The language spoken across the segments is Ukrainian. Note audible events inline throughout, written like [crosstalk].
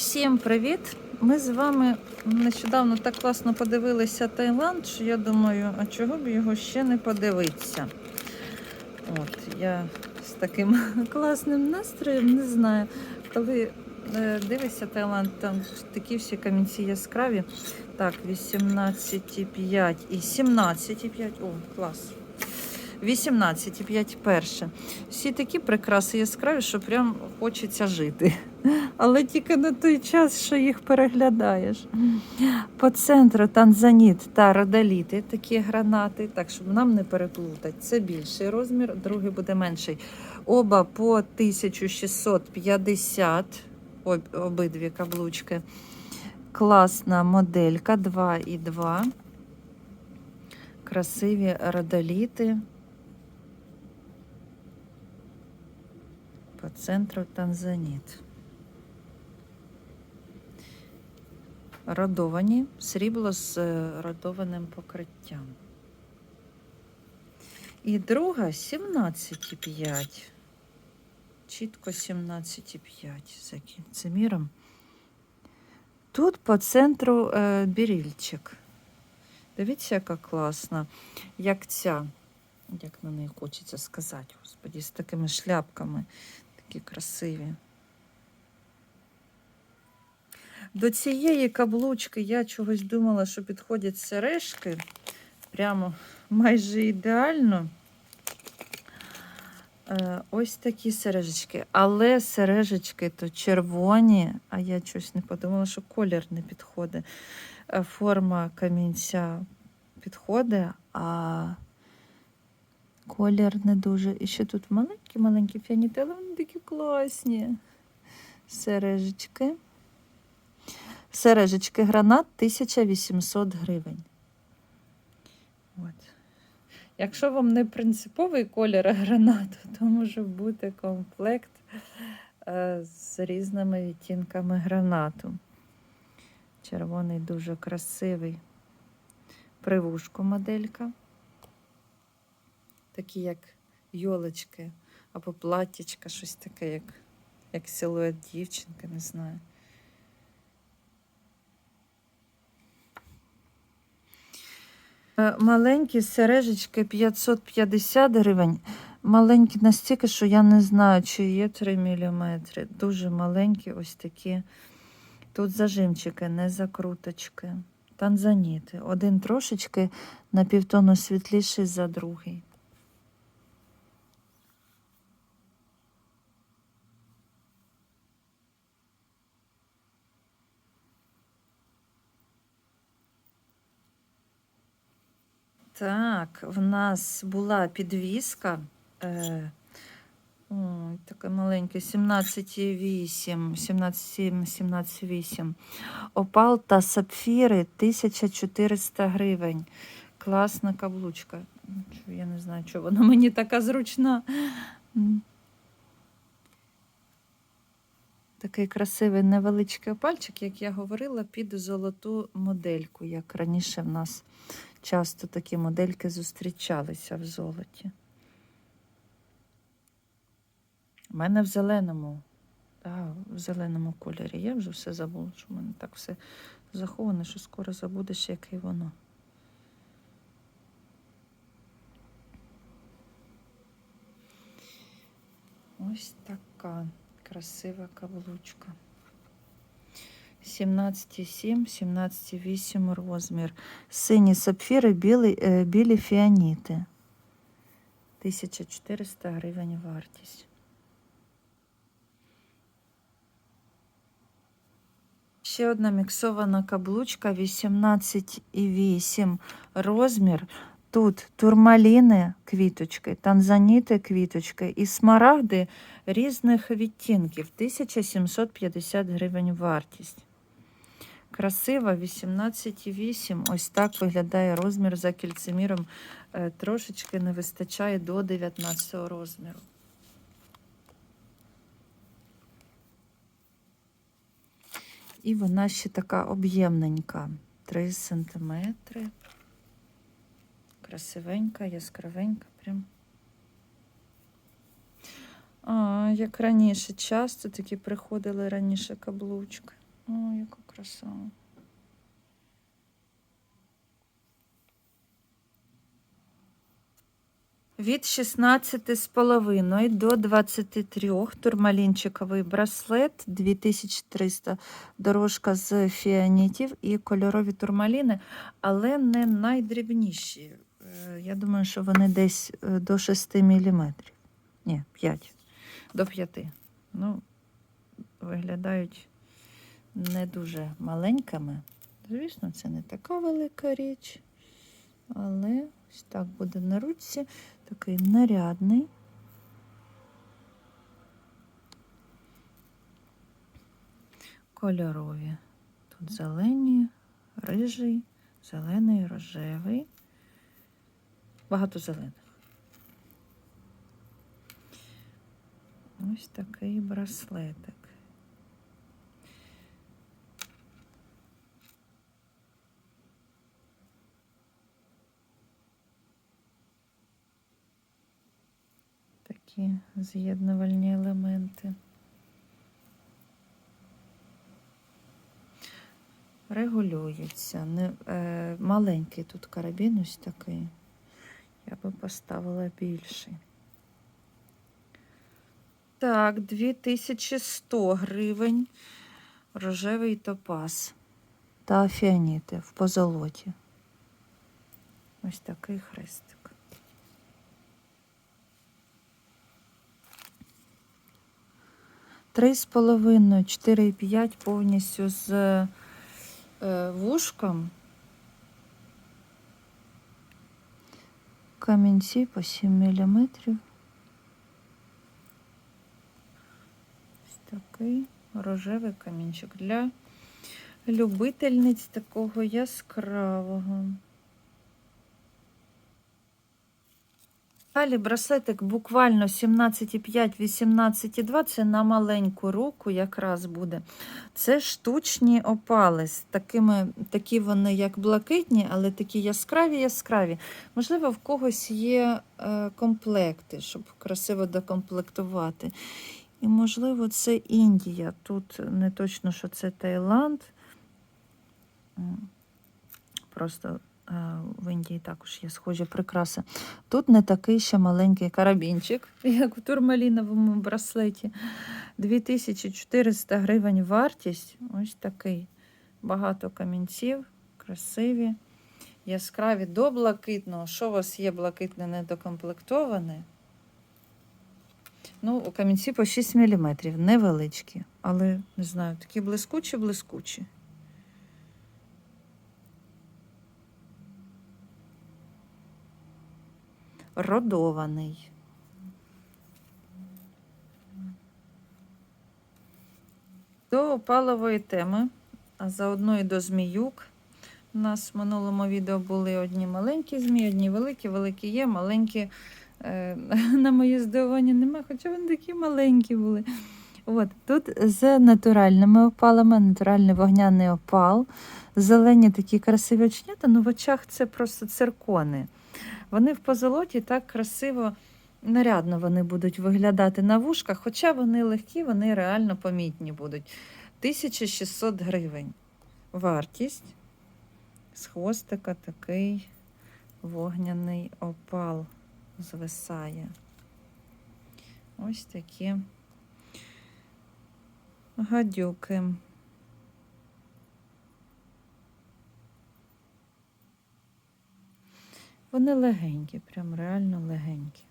Всім привіт! Ми з вами нещодавно так класно подивилися Таїланд, що я думаю, а чого б його ще не подивитися. От, я з таким [laughs] класним настроєм не знаю. Коли е, дивишся Таїланд, там такі всі камінці яскраві. Так, 18,5 і 17,5. О, клас. 18,5 перше. Всі такі прикраси яскраві, що прям хочеться жити. Але тільки на той час, що їх переглядаєш. По центру танзаніт та родоліти, такі гранати, так, щоб нам не переплутати. Це більший розмір, другий буде менший. Оба по 1650, об, обидві каблучки. Класна моделька 2,2. Красиві родоліти. По центру танзаніт. Родовані, срібло з е, родованим покриттям. І друга 17,5. Чітко 17,5 за кінцеміром. Тут по центру е, бірільчик. Дивіться, яка класна. Як ця, як на неї хочеться сказати, господі, з такими шляпками, такі красиві. До цієї каблучки я чогось думала, що підходять сережки. Прямо майже ідеально. Е, Ось такі сережечки. Але сережечки то червоні, а я щось не подумала, що колір не підходить. Е, Форма камінця підходить, а колір не дуже. І ще тут маленькі-маленькі фіаніти, але вони такі класні. Сережечки. Сережечки гранат 1800 гривень. От. Якщо вам не принциповий колір гранату, то може бути комплект е, з різними відтінками гранату. Червоний дуже красивий. Привушку моделька. Такі як йолочки або платтячка, щось таке, як, як силует дівчинки, не знаю. Е, Маленькі сережечки 550 гривень. Маленькі настільки, що я не знаю, чи є 3 мм. Дуже маленькі, ось такі. Тут зажимчики, не закруточки. Танзаніти. Один трошечки на півтону світліший за другий. Так, в нас була підвіска. Е, ой, таке маленьке, 17,8, 17,7, 17,8. Опал та сапфіри 1400 гривень. Класна каблучка. Я не знаю, чого вона мені така зручна. Такий красивий невеличкий опальчик, як я говорила, під золоту модельку, як раніше в нас часто такі модельки зустрічалися в золоті. У мене в зеленому, да, в зеленому кольорі. Я вже все забула, що в мене так все заховане, що скоро забудеш, яке воно. Ось така красива каблучка. 17,7, 17,8 розмір. Сині сапфіри, білі, е, білі фіаніти. 1400 гривень вартість. Ще одна міксована каблучка 18,8 розмір. Тут турмаліни квіточки, танзаніти квіточки і смарагди різних відтінків. 1750 гривень вартість. Красива 18,8. Ось так виглядає розмір за кільцеміром. Е, Трошечки не вистачає до 19 розміру. І вона ще така об'ємненька. 3 сантиметри. Красивенька, яскравенька прям. А, як раніше, часто такі приходили раніше каблучки. О, яка краса. Від 16,5 до 23 турмалінчиковий браслет 2300 дорожка з фіанітів і кольорові турмаліни, але не найдрібніші. Е, Я думаю, що вони десь е, до 6 мм. Ні, 5. До 5. Ну, виглядають не дуже маленькими. Звісно, це не така велика річ, але ось так буде на руці. Такий нарядний. Кольорові. Тут зелені, рижий, зелений, рожевий. Багато зелених. Ось такий браслетик. Такі з'єднувальні елементи. Регулюється. Не, е, маленький тут карабін ось такий. Я би поставила більший. Так, 2100 гривень. Рожевий топаз та фіаніти в позолоті. Ось такий хрестик. Три з половиною, чотири і п'ять повністю з е, вушком. Камінці по 7 міліметрів. Ось такий рожевий камінчик для любительниць такого яскравого. Далі браслетик буквально 17,5-18,2 це на маленьку руку якраз буде. Це штучні опали. Такими, такі вони як блакитні, але такі яскраві яскраві. Можливо, в когось є е, комплекти, щоб красиво докомплектувати. І, можливо, це Індія. Тут не точно, що це Таїланд. Просто в Індії також є схожі прикраси. Тут не такий ще маленький карабінчик, [laughs] як у турмаліновому браслеті. 2400 гривень вартість. Ось такий. Багато камінців, красиві, яскраві до блакитного. Що у вас є блакитне недокомплектоване? Ну, камінці по 6 мм, невеличкі, але не знаю, такі блискучі-блискучі. Родований. До опалової теми, а заодно і до зміюк. У нас в минулому відео були одні маленькі змії, одні великі, великі є, маленькі. Е, [laughs] на моє здивування немає, хоча вони такі маленькі були. От, тут з натуральними опалами, натуральний вогняний опал, зелені такі красиві оченята, ну в очах це просто циркони. Вони в позолоті так красиво, нарядно вони будуть виглядати на вушках, хоча вони легкі, вони реально помітні будуть. 1600 гривень. Вартість з хвостика такий вогняний опал звисає. Ось такі гадюки. Вони легенькі, прям реально легенькі.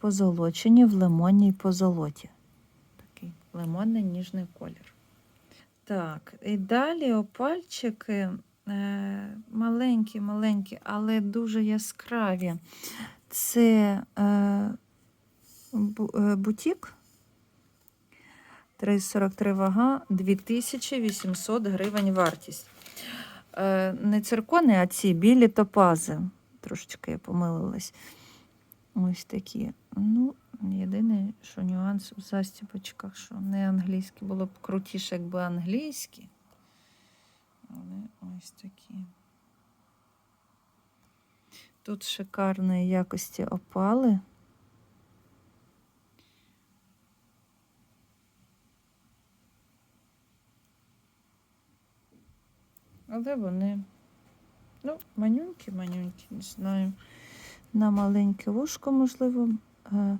Позолочені в лимонній позолоті. Такий лимонний ніжний колір. Так, і далі опальчики е, маленькі, маленькі, але дуже яскраві. Це е, е, бутік. 3,43 вага, 2800 гривень вартість. Е, не циркони, а ці білі топази. Трошечки я помилилась. Ось такі. Ну, єдине, що нюанс в застіпочках, що не англійські. Було б крутіше, якби англійські. Але ось такі. Тут шикарної якості опали. Але вони, ну, манюнькі, манюнькі, не знаю. На маленьке вушко, можливо, е,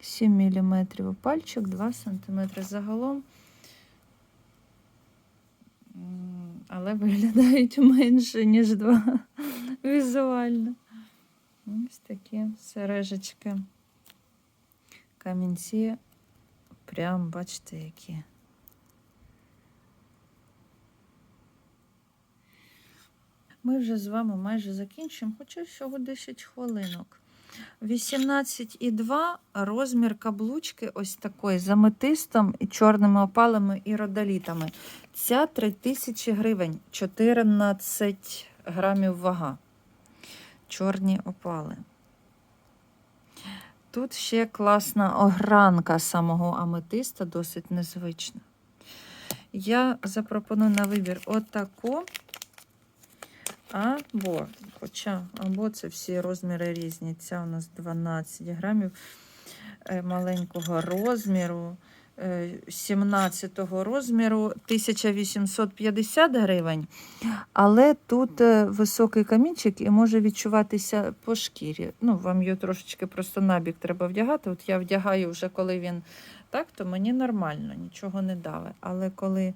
7 мм пальчик, 2 см загалом. Але виглядають менше, ніж два [laughs] візуально. Ось такі сережечки. Камінці. Прям, бачите, які. Ми вже з вами майже закінчимо, хоча всього 10 хвилинок. 18,2 розмір каблучки ось такої з аметистом і чорними опалами і родолітами. Ця 3000 гривень, 14 грамів вага. Чорні опали. Тут ще класна огранка самого аметиста, досить незвична. Я запропоную на вибір отаку. Або, хоча, або це всі розміри різні. Ця у нас 12 грамів е, маленького розміру, е, 17 розміру 1850 гривень. Але тут е, високий камінчик і може відчуватися по шкірі. Ну, вам його трошечки просто набік треба вдягати. От я вдягаю вже коли він так, то мені нормально, нічого не даве. Але коли е,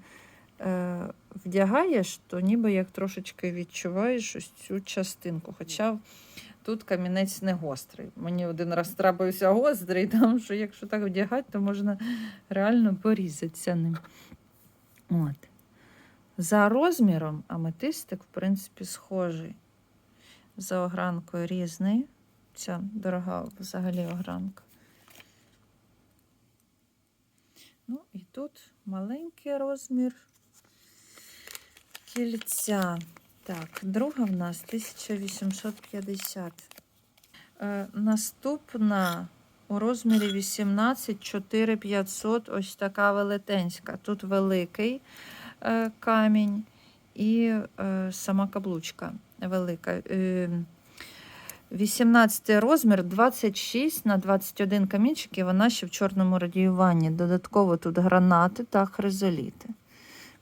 вдягаєш, то ніби як трошечки відчуваєш ось цю частинку. Хоча тут камінець не гострий. Мені один раз трапився гострий, [laughs] тому що якщо так вдягати, то можна реально порізатися ним. От. За розміром аметистик, в принципі, схожий. За огранкою різний. Ця дорога взагалі огранка. Ну і тут маленький розмір кільця. Так, друга в нас 1850. Е, наступна у розмірі 18 4500. Ось така велетенська. Тут великий е, камінь і е, сама каблучка велика. Е, 18 розмір, 26 на 21 камінчик, і вона ще в чорному радіюванні. Додатково тут гранати та хризоліти.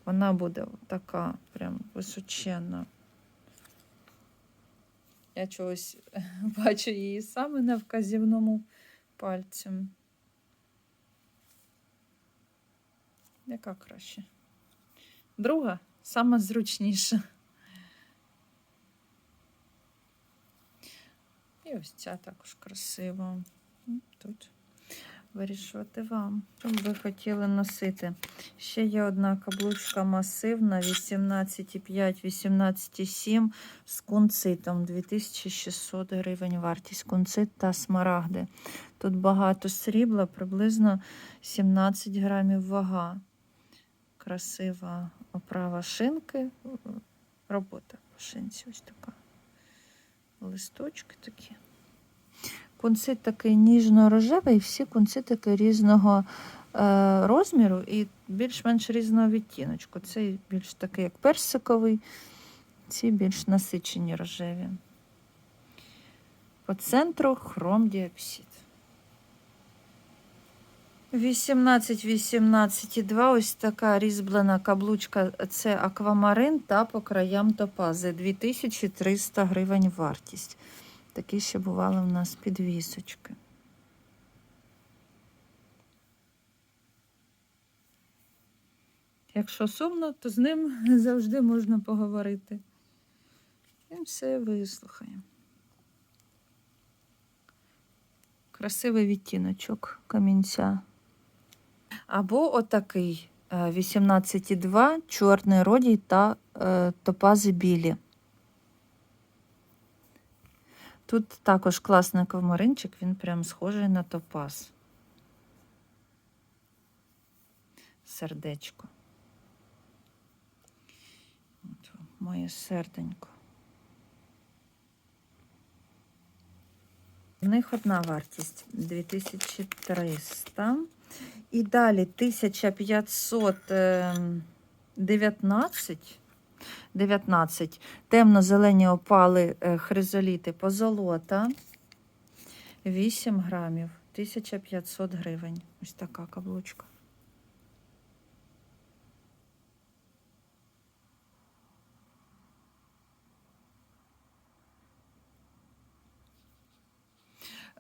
Вона буде така прям височенна. Я чогось [laughs] бачу її саме на вказівному пальці. Яка краще? Друга сама зручніша. І ось ця також красива. Тут вирішувати вам. Що б ви хотіли носити? Ще є одна каблучка масивна 18,5, 18,7 з кунцитом. 2600 гривень вартість. Кунцит та смарагди. Тут багато срібла, приблизно 17 грамів вага. Красива оправа шинки. Робота по шинці ось така. Листочки такі. Кунцит такий ніжно-рожевий, всі кунцитики різного е, розміру і більш-менш різного відтіночку. Цей більш такий, як персиковий, ці більш насичені рожеві. По центру хром діапсид. 18, 18 і 2 ось така різьблена каблучка. Це аквамарин та по краям топази. 2300 гривень вартість. Такі ще бували в нас підвісочки. Якщо сумно, то з ним завжди можна поговорити. Він все вислухає. Красивий відтіночок камінця. Або отакий е, 18,2 чорний родій та е, топази білі. Тут також класний ковмаринчик, він прям схожий на топаз. Сердечко. Моє серденько. В них одна вартість 2300. І далі 1519. 19. Темно-зелені опали е, хризоліти позолота. 8 грамів, 1500 гривень. Ось така каблучка.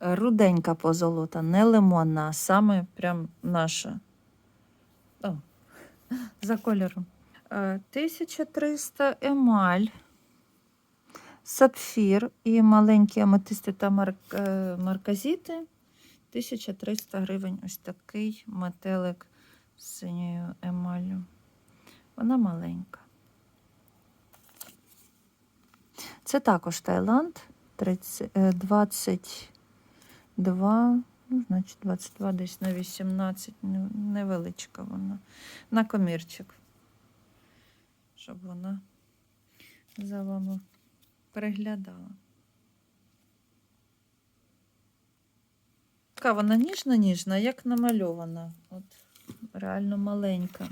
Руденька позолота, не лимонна, а саме прям наша. О, [laughs] За кольором. Е, 1300 емаль, сапфір і маленькі аметисти та е, марказіти. 1300 гривень ось такий метелик з синьою емаллю. Вона маленька. Це також Таїланд. 30, е, 22, ну, значить 22 десь на 18, ну, невеличка вона. На комірчик. Щоб вона за вами переглядала. Така вона ніжна-ніжна, як намальована. От реально маленька.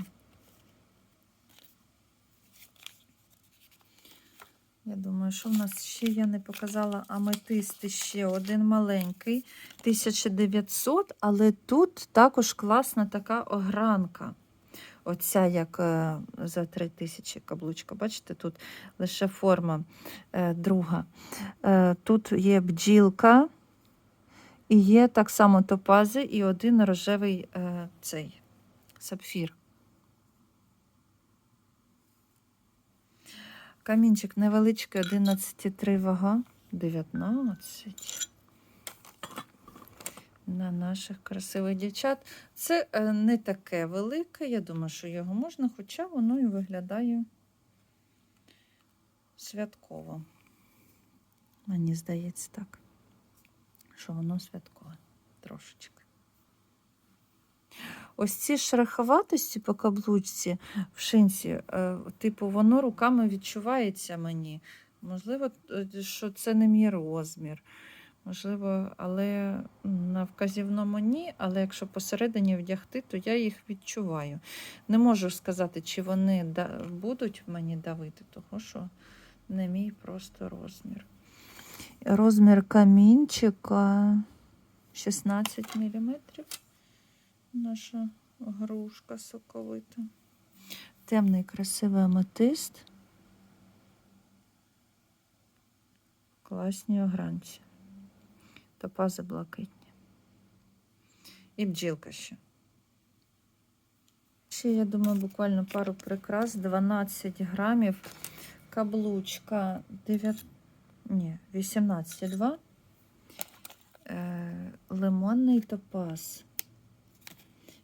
Я думаю, що в нас ще я не показала аметисти ще один маленький, 1900, але тут також класна така огранка. Оця як е, за 3000 каблучка. Бачите, тут лише форма е, друга. Е, Тут є бджілка, і є так само топази, і один рожевий цей сапфір. Камінчик невеличкий, 11,3 вага, 19. На наших красивих дівчат. Це е, не таке велике, я думаю, що його можна, хоча воно і виглядає святково. Мені здається так, що воно святкове трошечки. Ось ці шероховатості по каблучці в шинці, е, типу, воно руками відчувається мені. Можливо, е, що це не мій розмір. Можливо, але на вказівному ні, але якщо посередині вдягти, то я їх відчуваю. Не можу сказати, чи вони будуть мені давити, того що не мій просто розмір. Розмір камінчика 16 мм. Наша грушка соковита. Темний красивий аметист. Класні огранці. Топази блакитні. І бджілка ще. Ще, я думаю, буквально пару прикрас. 12 грамів. Каблучка 9... Ні, 18,2. Е, лимонний топаз.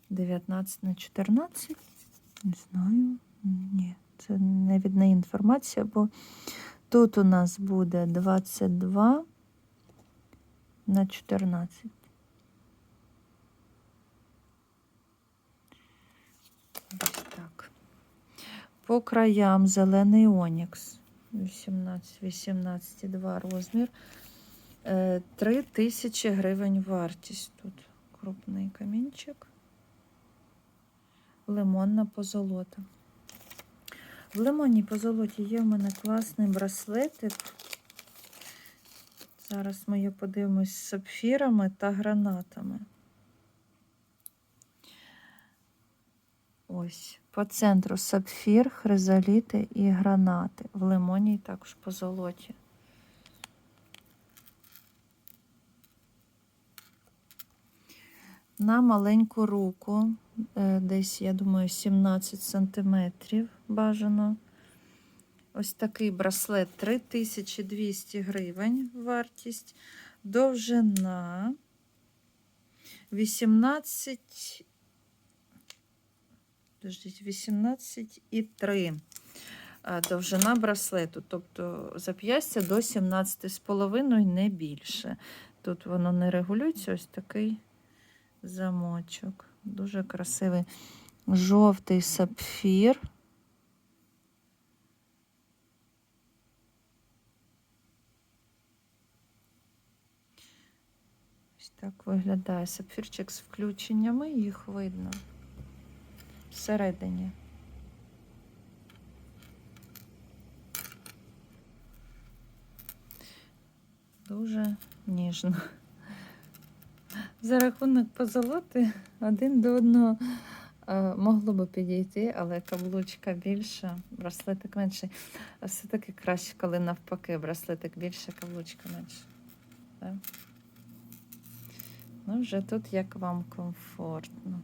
19 на 14. Не знаю. Ні, це не відна інформація, бо тут у нас буде 22 на 14. Ось так. По краям зелений онікс. 18, 18,2 розмір. 3 тисячі гривень вартість тут. Крупний камінчик. Лимонна позолота. В лимонній позолоті є в мене класний браслетик. Зараз ми його подивимось з сапфірами та гранатами. Ось, по центру сапфір, хризоліти і гранати. В лимонній також позолоті. На маленьку руку, е, десь, я думаю, 17 сантиметрів бажано. Ось такий браслет 3200 гривень вартість. Довжина 18, подождіть, 18 і 3 довжина браслету. Тобто зап'ястя до 17,5 не більше. Тут воно не регулюється, ось такий замочок. Дуже красивий жовтий сапфір. Так виглядає сапфірчик з включеннями, їх видно всередині. Дуже ніжно. За рахунок позолоти один до одного е, могло би підійти, але каблучка більша, браслетик менший. А все-таки краще, коли навпаки, браслетик більше, каблучка менше. Так? Ну, вже тут як вам комфортно.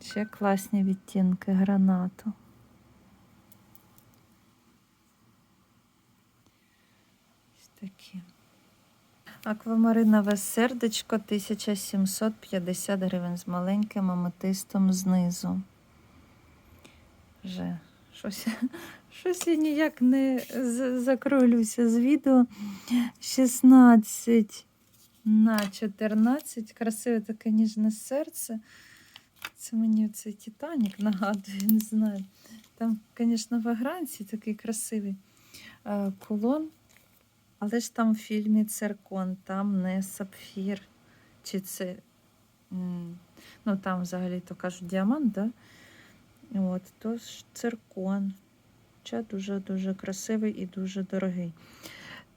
Ще класні відтінки гранату. Ось такі. Аквамаринове сердечко 1750 гривень з маленьким аметистом знизу. Вже щось, щось я ніяк не з- закролюся з відео. 16 на 14. Красиве таке ніжне серце. Це мені цей Титанік нагадує, не знаю. Там, звісно, вагранці такий красивий е, кулон. Але ж там в фільмі циркон, там не сапфір. Чи це. Ну, там взагалі то кажуть діамант, да? От, то ж циркон. Хоча дуже-дуже красивий і дуже дорогий.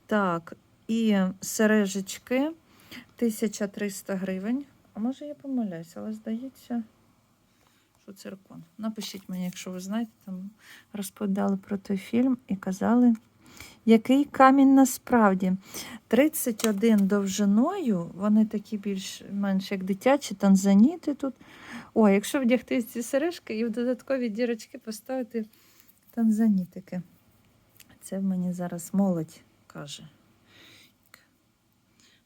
Так, і сережечки 1300 гривень. А може я помиляюсь, але здається, що циркон. Напишіть мені, якщо ви знаєте, там розповідали про той фільм і казали, який камінь насправді. 31 довжиною, вони такі більш-менш як дитячі, танзаніти тут. О, якщо вдягти ці сережки і в додаткові дірочки поставити танзанітики. Це мені зараз молодь каже.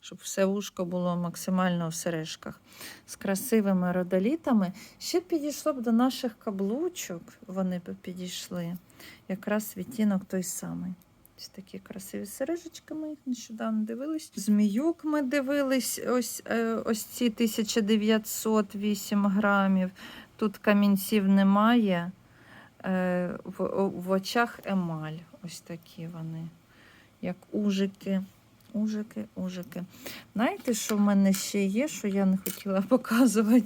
Щоб все вушко було максимально в сережках. З красивими родолітами. Ще підійшло б до наших каблучок, вони б підійшли. Якраз відтінок той самий. Ось такі красиві сережечки ми їх нещодавно дивились. Зміюк ми дивились, ось, е, ось ці 1908 грамів. Тут камінців немає. Е, в, в очах емаль. Ось такі вони, як ужики. Ужики, ужики. Знаєте, що в мене ще є, що я не хотіла [laughs] показувати?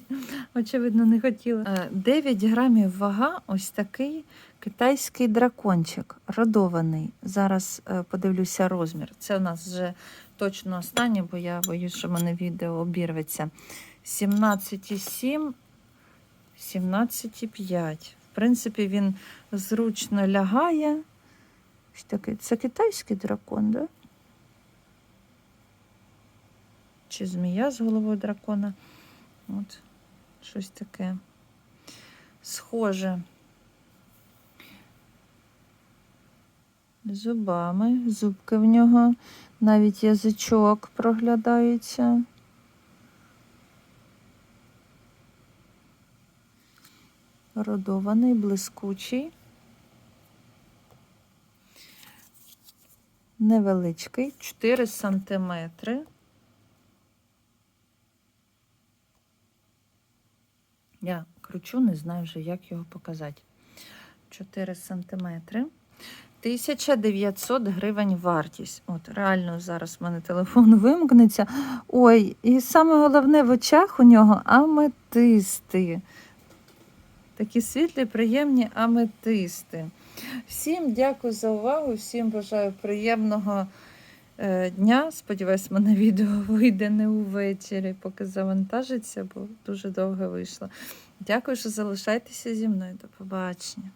Очевидно, не хотіла. Е, 9 грамів вага, ось такий китайський дракончик, родований. Зараз е, подивлюся розмір. Це у нас вже точно останнє, бо я боюсь, що в мене відео обірветься. 17,7, 17,5. Принципі, він зручно лягає. Ось такий. Це китайський дракон, да? Чи змія з головою дракона? От, щось таке. Схоже. Зубами, зубки в нього, навіть язичок проглядається. Родований, блискучий. Невеличкий, 4 сантиметри. Я кручу, не знаю вже, як його показати. 4 сантиметри. 1900 гривень вартість. От, реально, зараз в мене телефон вимкнеться. Ой, і саме головне в очах у нього аметисти. Такі світлі, приємні аметисти. Всім дякую за увагу, всім бажаю приємного е, дня. Сподіваюсь, мене [laughs] відео вийде не увечері, поки завантажиться, бо дуже довго вийшло. Дякую, що залишаєтеся зі мною. До побачення.